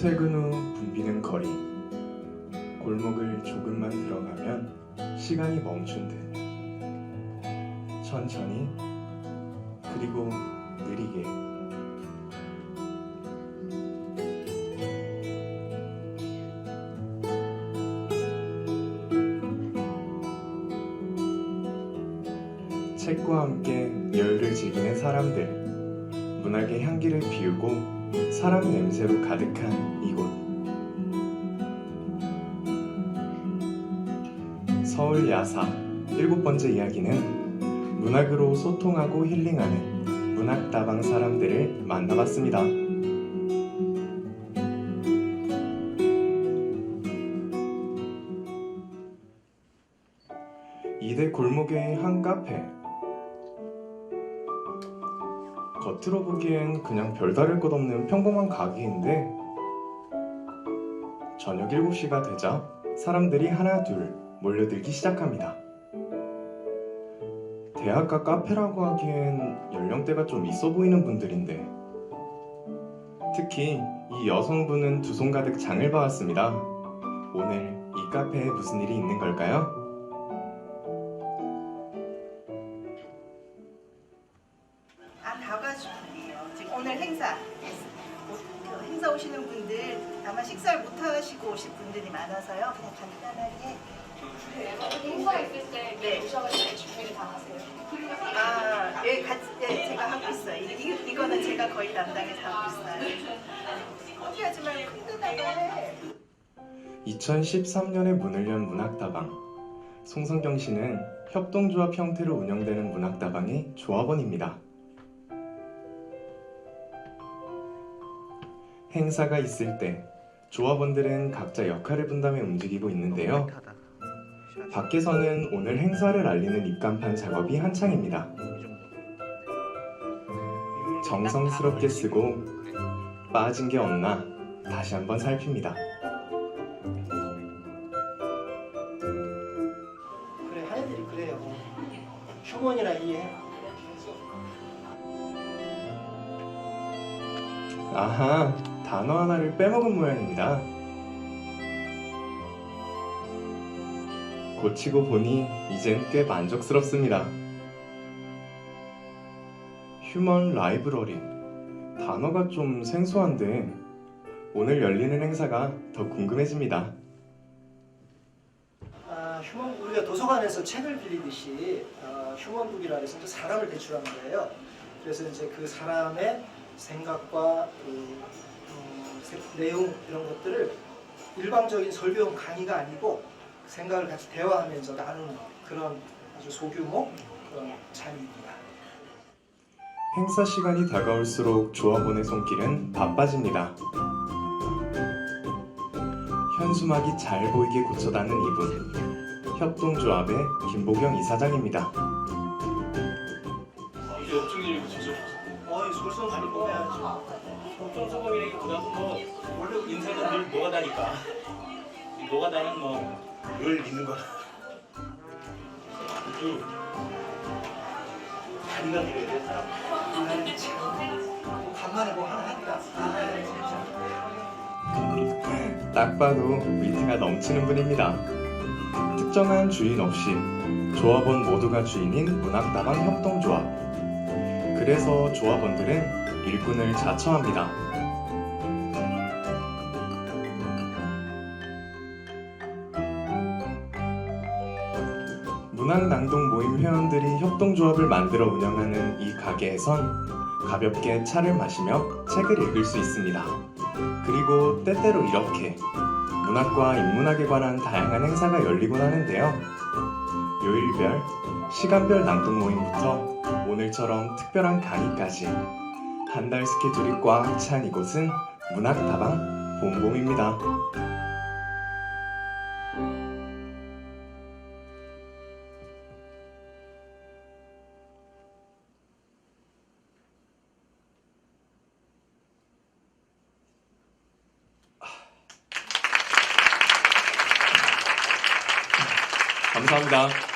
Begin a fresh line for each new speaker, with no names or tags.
퇴근 후 붐비는 거리. 골목을 조금만 들어가면 시간이 멈춘 듯 천천히 그리고 느리게. 책과 함께 여유를 즐기는 사람들 문학의 향기를 비우고 사람 냄새로 가득한 이곳 서울 야사 일곱 번째 이야기는 문학으로 소통하고 힐링하는 문학다방 사람들을 만나봤습니다. 이대 골목의 한 카페. 겉으로 보기엔 그냥 별다를 것 없는 평범한 가게인데 저녁 7시가 되자 사람들이 하나 둘 몰려들기 시작합니다. 대학가 카페라고 하기엔 연령대가 좀 있어 보이는 분들인데 특히 이 여성분은 두 손 가득 장을 봐왔습니다. 오늘 이 카페에 무슨 일이 있는 걸까요?
행사. 그 행사 오시는 분들 아마 식사를 못 하시고 오실 분들이 많아서요. 그냥 간단하게.
행사 있을 때
네.
오셔가지고 준비를 다 하세요.
아, 예, 같이, 예, 제가 하고 있어요. 이, 이, 이거는 제가 거의 담당해서 하고 있어요. 어디 하지 말고 힘들다고 해.
2013년에 문을 연 문학다방. 송성경 씨는 협동조합 형태로 운영되는 문학다방의 조합원입니다. 행사가 있을 때 조합원들은 각자 역할을 분담해 움직이고 있는데요. 밖에서는 오늘 행사를 알리는 입간판 작업이 한창입니다. 정성스럽게 쓰고 빠진 게 없나 다시 한번 살핍니다.
그래 하애들이 그래요. 휴먼이나 이해해.
아하, 단어 하나를 빼먹은 모양입니다. 고치고 보니 이젠 꽤 만족스럽습니다. 휴먼 라이브러리. 단어가 좀 생소한데 오늘 열리는 행사가 더 궁금해집니다.
아, 휴먼 우리가 도서관에서 책을 빌리듯이 아, 휴먼북이라 해서 사람을 대출하는 거예요. 그래서 이제 그 사람의 생각과 그 내용 이런 것들을 일방적인 설교용 강의가 아니고 생각을 같이 대화하면서 나누는 그런 아주 소규모 그런 자리입니다.
행사 시간이 다가올수록 조합원의 손길은 바빠집니다. 현수막이 잘 보이게 고쳐다는 이분. 협동조합의 김보경 이사장입니다.
이게 업종님이 붙여줘.
어이 솔선수범 해야죠.
업종소범이라기보다도 뭐 원래 인생은 늘 노가다니까. 이 노가다는 뭐늘 있는 길어야 돼 사람.
아이 참 간만에 뭐 하나 했다. 아이 진짜.
딱 봐도 위트가 넘치는 분입니다. 특정한 주인 없이 조합원 모두가 주인인 문학다방 협동조합. 그래서 조합원들은 일꾼을 자처합니다. 문학낭동 모임 회원들이 협동조합을 만들어 운영하는 이 가게에선 가볍게 차를 마시며 책을 읽을 수 있습니다. 그리고 때때로 이렇게 문학과 인문학에 관한 다양한 행사가 열리곤 하는데요. 요일별, 시간별 낭독 모임부터 오늘처럼 특별한 강의까지 한 달 스케줄이 꽉 찬 이곳은 문학다방 봄봄입니다. 감사합니다.